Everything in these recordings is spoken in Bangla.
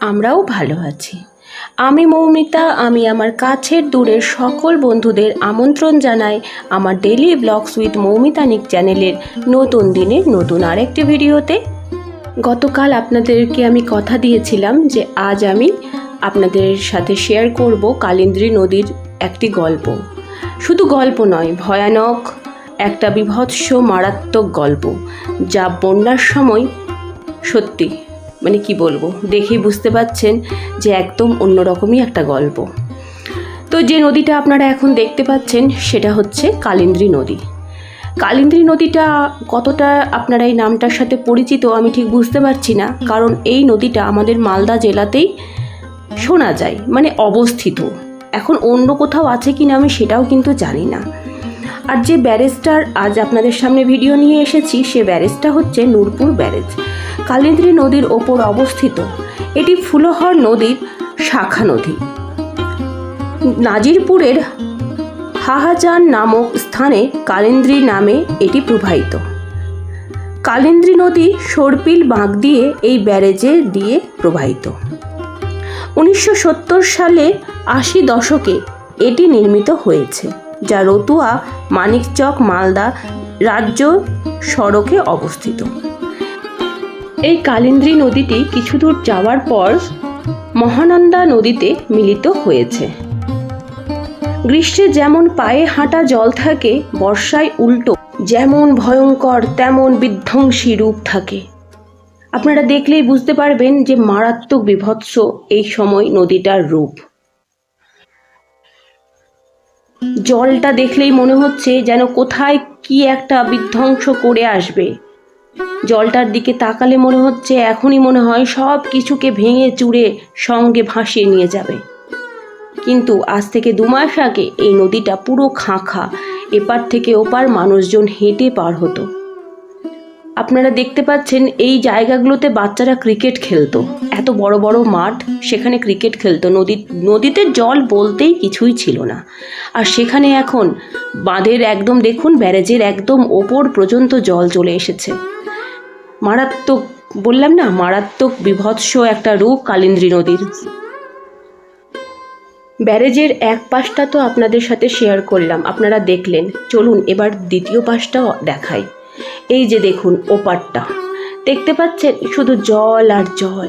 আমরাও ভালো আছি। আমি মৌমিতা, আমি আমার কাছের দূরের সকল বন্ধুদের আমন্ত্রণ জানাই আমার ডেলি ব্লগস উইথ মৌমিতানিক চ্যানেলের নতুন দিনের নতুন আরেকটি ভিডিওতে। গতকাল আপনাদেরকে আমি কথা দিয়েছিলাম যে আজ আমি আপনাদের সাথে শেয়ার করব কালিন্দ্রী নদীর একটি গল্প। শুধু গল্প নয়, ভয়ানক একটা বিভৎস মারাত্মক গল্প যা বন্যার সময় সত্যি মানে কি বলব, দেখেই বুঝতে পাচ্ছেন যে একদম অন্যরকমই একটা গল্প। তো যে নদীটা আপনারা এখন দেখতে পাচ্ছেন, সেটা হচ্ছে কালিন্দ্রী নদী। কালিন্দ্রী নদীটা কতটা আপনারা এই নামটার সাথে পরিচিত আমি ঠিক বুঝতে পারছি না, কারণ এই নদীটা আমাদের মালদা জেলাতেই শোনা যায় মানে অবস্থিত। এখন অন্য কোথাও আছে কি না আমি সেটাও কিন্তু জানি না। আর যে ব্যারেজটার আজ আপনাদের সামনে ভিডিও নিয়ে এসেছি, সে ব্যারেজটা হচ্ছে নূরপুর ব্যারেজ কালিন্দ্রী নদীর ওপর অবস্থিত। এটি ফুলহর নদীর শাখা নদী। নাজিরপুরের হাহাজান নামক স্থানে কালিন্দ্রী নামে এটি প্রবাহিত। কালিন্দ্রী নদী সর্পিল বাঁক দিয়ে এই ব্যারেজে দিয়ে প্রবাহিত। উনিশশো সত্তর সালে আশি দশকে এটি নির্মিত হয়েছে। যা রতুয়া, মানিকচক, মালদা রাজ্য সড়কে অবস্থিত। এই কালিন্দ্রী নদীটি কিছু দূর যাওয়ার পর মহানন্দা নদীতে মিলিত হয়েছে। গ্রীষ্মে যেমন পায়ে হাঁটা জল থাকে, বর্ষায় উল্টো যেমন ভয়ঙ্কর, তেমন বিধ্বংসী রূপ থাকে। আপনারা দেখলেই বুঝতে পারবেন যে মারাত্মক বিভৎস এই সময় নদীটার রূপ। জলটা দেখলেই মনে হচ্ছে যেন কোথায় কি একটা বিধ্বংস করে আসবে। জলটার দিকে তাকালে মনে হচ্ছে এখনই মনে হয় সব কিছুকে ভেঙে চুড়ে সঙ্গে ভাসিয়ে নিয়ে যাবে। কিন্তু আজ থেকে দু মাস আগে এই নদীটা পুরো খাঁখা, এপার থেকে ওপার মানুষজন হেঁটে পার হতো। আপনারা দেখতে পাচ্ছেন এই জায়গাগুলোতে বাচ্চারা ক্রিকেট খেলতো। এত বড় বড় মাঠ, সেখানে ক্রিকেট খেলতো। নদী, নদীতে জল বলতেই কিছুই ছিল না। আর সেখানে এখন বাঁধের একদম, দেখুন, ব্যারেজের একদম ওপর পর্যন্ত জল চলে এসেছে। মারাত্মক, বললাম না, মারাত্মক বিভৎস একটা রূপ কালিন্দ্রী নদীর। ব্যারেজের এক পাশটা তো আপনাদের সাথে শেয়ার করলাম। আপনারা দেখলেন। চলুন, এবার দ্বিতীয় পাশটাও দেখাই। এই যে দেখুন ওপারটা। দেখতে পাচ্ছেন? শুধু জল আর জল।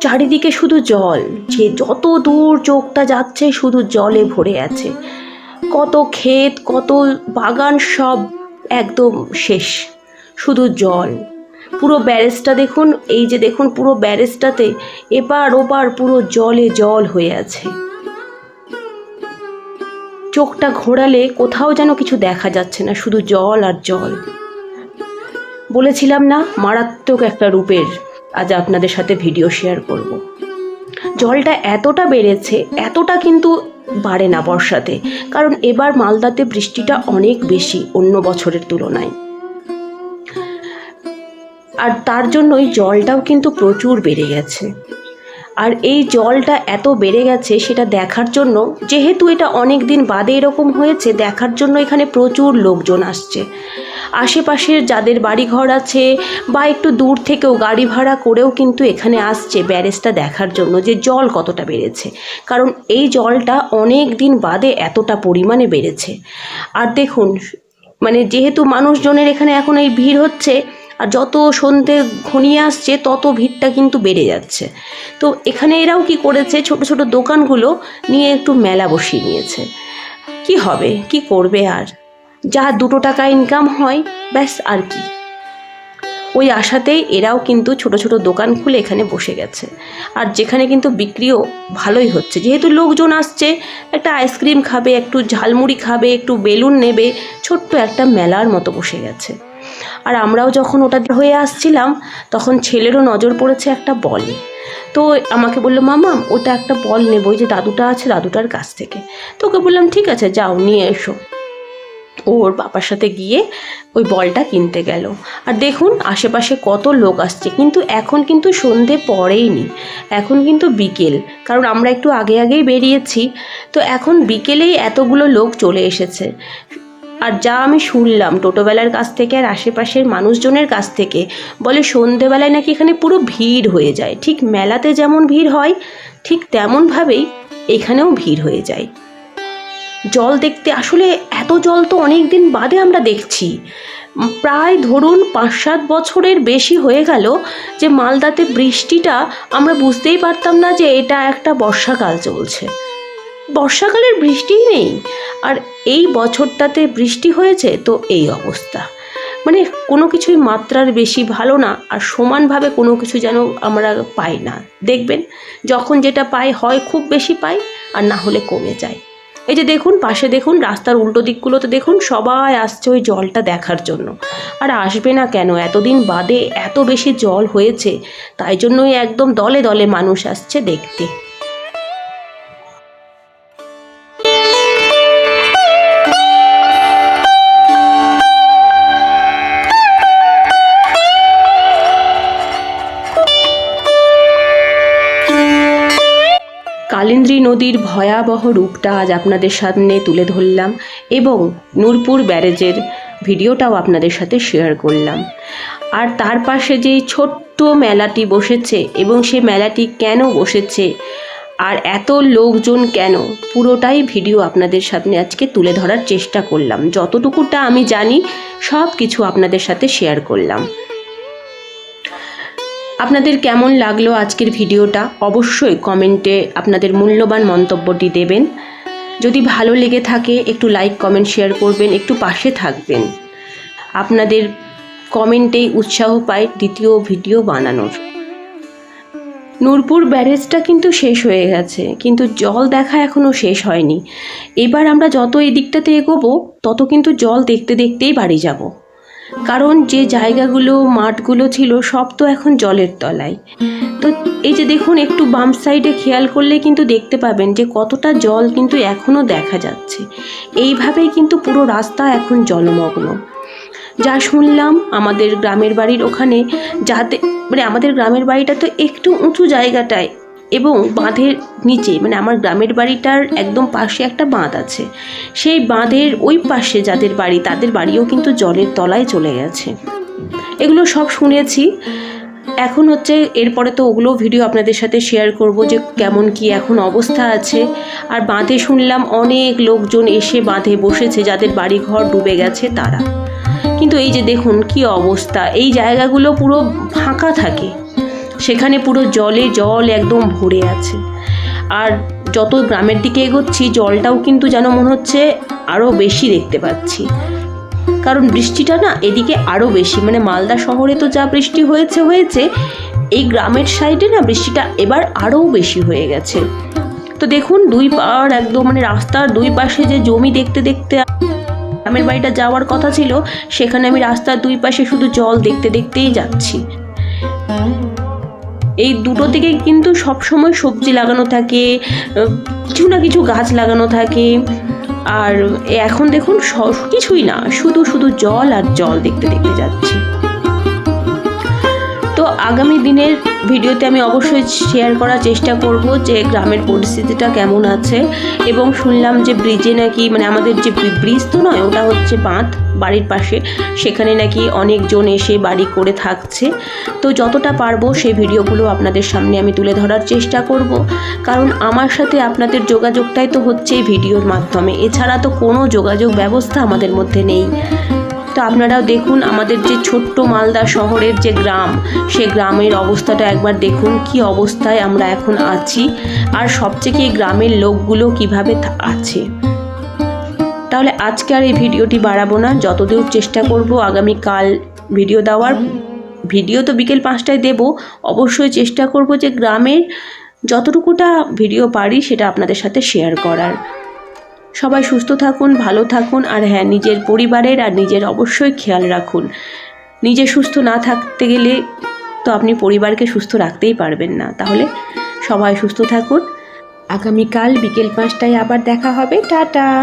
চারিদিকে শুধু জল। যে যত দূর চোখটা যাচ্ছে, শুধু জলে ভরে আছে। কত ক্ষেত, কত বাগান সব একদম শেষ। শুধু জল। পুরো ব্যারেজটা দেখুন, এই যে দেখুন পুরো ব্যারেজটাতে এপার ওপার পুরো জলে জল হয়ে আছে। চোখটা ঘোরালে কোথাও যেন কিছু দেখা যাচ্ছে না, শুধু জল আর জল। বলেছিলাম না, মারাত্মক একটা রূপের। আজ আপনাদের সাথে ভিডিও শেয়ার করব। জলটা এতটা বেড়েছে, এতটা কিন্তু বাড়ে না বর্ষাতে, কারণ এবার মালদাতে বৃষ্টিটা অনেক বেশি অন্য বছরের তুলনায়। আর তার জন্যই জলটাও কিন্তু প্রচুর বেড়ে গেছে। আর এই জলটা এত বেড়ে গেছে সেটা দেখার জন্য, যেহেতু এটা অনেক দিন বাদে এরকম হয়েছে, দেখার জন্য এখানে প্রচুর লোকজন আসছে। আশেপাশের যাদের বাড়িঘর আছে বা একটু দূর থেকেও গাড়ি ভাড়া করেও কিন্তু এখানে আসছে ব্যারেজটা দেখার জন্য যে জল কতটা বেড়েছে। কারণ এই জলটা অনেক দিন বাদে এতটা পরিমাণে বেড়েছে। আর দেখুন মানে যেহেতু মানুষজনের এখানে এখন এই ভিড় হচ্ছে আর যত সন্ধে ঘনিয়ে আসছে, তত ভিড়টা কিন্তু বেড়ে যাচ্ছে। তো এখানে এরাও কি করেছে, ছোট ছোট দোকানগুলো নিয়ে একটু মেলা বসিয়ে নিয়েছে। কি হবে? কি করবে আর? যা দুটো টাকা ইনকাম হয়, ব্যাস আর কি। ওই আশাতেই এরাও কিন্তু ছোট ছোট দোকান খুলে এখানে বসে গেছে। আর যেখানে কিন্তু বিক্রিও ভালোই হচ্ছে। যেহেতু লোকজন আসছে, একটা আইসক্রিম খাবে, একটু ঝালমুড়ি খাবে, একটু বেলুন নেবে, ছোট্ট একটা মেলার মতো বসে গেছে। আর আমরাও যখন ওটা হয়ে আসছিলাম, তখন ছেলেরও নজর পড়েছে একটা বলে। তো আমাকে বলল, মামা, ওটা একটা বল নেব, ওই যে দাদুটা আছে দাদুটার কাছ থেকে। তো ওকে বললাম, ঠিক আছে, যাও, নিয়ে এসো। ওর বাবার সাথে গিয়ে ওই বলটা কিনতে গেল। আর দেখুন, আশেপাশে কত লোক আসছে, কিন্তু এখন কিন্তু সন্ধে পড়েইনি। এখন কিন্তু বিকেল, কারণ আমরা একটু আগে আগেই বেরিয়েছি। তো এখন বিকেলেই এতগুলো লোক চলে এসেছে। আর যা আমি শুনলাম টোটোবেলার কাছ থেকে আর আশেপাশের মানুষজনের কাছ থেকে, বলে সন্ধেবেলায় নাকি এখানে পুরো ভিড় হয়ে যায়। ঠিক মেলাতে যেমন ভিড় হয়, ঠিক তেমনভাবেই এখানেও ভিড় হয়ে যায়। জল দেখতে আসলে এত জল তো অনেক দিন বাদে আমরা দেখছি। প্রায় ধরুন পাঁচ সাত বছরের বেশি হয়ে গেল যে মালদাতে বৃষ্টিটা আমরা বুঝতেই পারতাম না যে এটা একটা বর্ষাকাল চলছে। বর্ষাকালের বৃষ্টিই নেই। আর এই বছরটাতে বৃষ্টি হয়েছে তো এই অবস্থা। মানে কোনো কিছুই মাত্রার বেশি ভালো না, আর সমানভাবে কোনো কিছু যেন আমরা পাই না। দেখবেন, যখন যেটা পাই হয় খুব বেশি পাই, আর না হলে কমে যায়। এই যে দেখুন, পাশে দেখুন, রাস্তার উল্টো দিকগুলোতে দেখুন, সবাই আসছে ওই জলটা দেখার জন্য। আর আসবে না কেন? এতদিন বাদে এত বেশি জল হয়েছে, তাই জন্যই একদম দলে দলে মানুষ আসছে দেখতে। কালিন্দ্রী নদীর ভয়াবহ রূপটা আজ আপনাদের সামনে তুলে ধরলাম এবং নূরপুর ব্যারেজের ভিডিওটাও আপনাদের সাথে শেয়ার করলাম। আর তার পাশে যেই ছোট্ট মেলাটি বসেছে এবং সে মেলাটি কেন বসেছে আর এত লোকজন কেন, পুরোটাই ভিডিও আপনাদের সামনে আজকে তুলে ধরার চেষ্টা করলাম। যতটুকুটা আমি জানি সব কিছু আপনাদের সাথে শেয়ার করলাম। আপনাদের কেমন লাগল আজকের ভিডিওটা? অবশ্যই কমেন্টে আপনাদের মূল্যবান মন্তব্যটি দেবেন। যদি ভালো লেগে থাকে, একটু লাইক কমেন্ট শেয়ার করবেন, একটু পাশে থাকবেন। আপনাদের কমেন্টেই উৎসাহ পায় দ্বিতীয় ভিডিও বানানোর। নূরপুর ব্যারেজটা কিন্তু শেষ হয়ে গেছে, কিন্তু জল দেখা এখনও শেষ হয়নি। এবার আমরা যত এই দিকটাতে এগোবো, তত কিন্তু জল দেখতে দেখতেই বাড়ি যাব। কারণ যে জায়গাগুলো, মাঠগুলো ছিল সব তো এখন জলের তলায়। তো এই যে দেখুন, একটু বাম সাইডে খেয়াল করলে কিন্তু দেখতে পাবেন যে কতটা জল কিন্তু এখনও দেখা যাচ্ছে। এইভাবেই কিন্তু পুরো রাস্তা এখন জলমগ্ন। যা শুনলাম, আমাদের গ্রামের বাড়ির ওখানে যাতে মানে আমাদের গ্রামের বাড়িটা তো একটু উঁচু জায়গাটায় এবং বাঁধের নিচে মানে আমার গ্রামের বাড়িটার একদম পাশে একটা বাঁধ আছে। সেই বাঁধের ওই পাশে যাদের বাড়ি, তাদের বাড়িও কিন্তু জলের তলায় চলে গেছে। এগুলো সব শুনেছি। এখন হচ্ছে এরপরে তো ওগুলো ভিডিও আপনাদের সাথে শেয়ার করব যে কেমন কি এখন অবস্থা আছে। আর বাঁধে শুনলাম অনেক লোকজন এসে বাঁধে বসেছে, যাদের বাড়ি ঘর ডুবে গেছে তারা। কিন্তু এই যে দেখুন কি অবস্থা, এই জায়গাগুলো পুরো ফাঁকা থাকে। সেখানে পুরো জলে জল একদম ভরে আছে। আর যত গ্রামের দিকে এগোচ্ছি, জলটাও কিন্তু যেন মনে হচ্ছে আরও বেশি দেখতে পাচ্ছি। কারণ বৃষ্টিটা না এদিকে আরও বেশি। মানে মালদা শহরে তো যা বৃষ্টি হয়েছে হয়েছে, এই গ্রামের সাইডে না বৃষ্টিটা এবার আরও বেশি হয়ে গেছে। তো দেখুন, দুই পার একদম মানে রাস্তার দুই পাশে যে জমি দেখতে দেখতে গ্রামের বাড়িটা যাওয়ার কথা ছিল, সেখানে আমি রাস্তার দুই পাশে শুধু জল দেখতে দেখতেই যাচ্ছি। এই দুটো থেকে কিন্তু সব সময় সবজি লাগানো থাকে কিছু না কিছু গাছ লাগানো থাকে। আর এখন দেখুন কিছুই না, শুধু শুধু জল আর জল দেখতে দেখতে যাচ্ছি। আগামী দিনের ভিডিওতে আমি অবশ্যই শেয়ার করার চেষ্টা করব যে গ্রামের পরিস্থিতিটা কেমন আছে এবং শুনলাম যে ব্রিজে নাকি মানে আমাদের যে ব্রিজ তো নয়, ওটা হচ্ছে বাঁধ বাড়ির পাশে। সেখানে নাকি অনেকজন এসে বাড়ি করে থাকছে। তো যতটা পারব সেই ভিডিওগুলো আপনাদের সামনে আমি তুলে ধরার চেষ্টা করব। কারণ আমার সাথে আপনাদের যোগাযোগটাই তো হচ্ছে এই ভিডিওর মাধ্যমে। এছাড়া তো কোনো যোগাযোগ ব্যবস্থা আমাদের মধ্যে নেই। তো আপনারাও দেখুন আমাদের যে ছোট্ট মালদা শহরের যে গ্রাম, সে গ্রামের অবস্থাটা একবার দেখুন, কি অবস্থায় আমরা এখন আছি আর সবচেয়ে কি গ্রামের লোকগুলো কীভাবে আছে। তাহলে আজকে আর এই ভিডিওটি বাড়াবো না, যতদূর চেষ্টা করব আগামীকাল ভিডিও দেওয়ার। ভিডিও তো বিকেল পাঁচটায় দেব, অবশ্যই চেষ্টা করব যে গ্রামের যতটুকুটা ভিডিও পারি সেটা আপনাদের সাথে শেয়ার করার। সবাই সুস্থ থাকুন, ভালো থাকুন, আর হ্যাঁ নিজের পরিবারের আর নিজের অবশ্যই খেয়াল রাখুন। নিজে সুস্থ না থাকতে গেলে তো আপনি পরিবারকে সুস্থ রাখতেই পারবেন না। তাহলে সবাই সুস্থ থাকুন। আগামীকাল বিকেল পাঁচটায় আবার দেখা হবে। টাটা!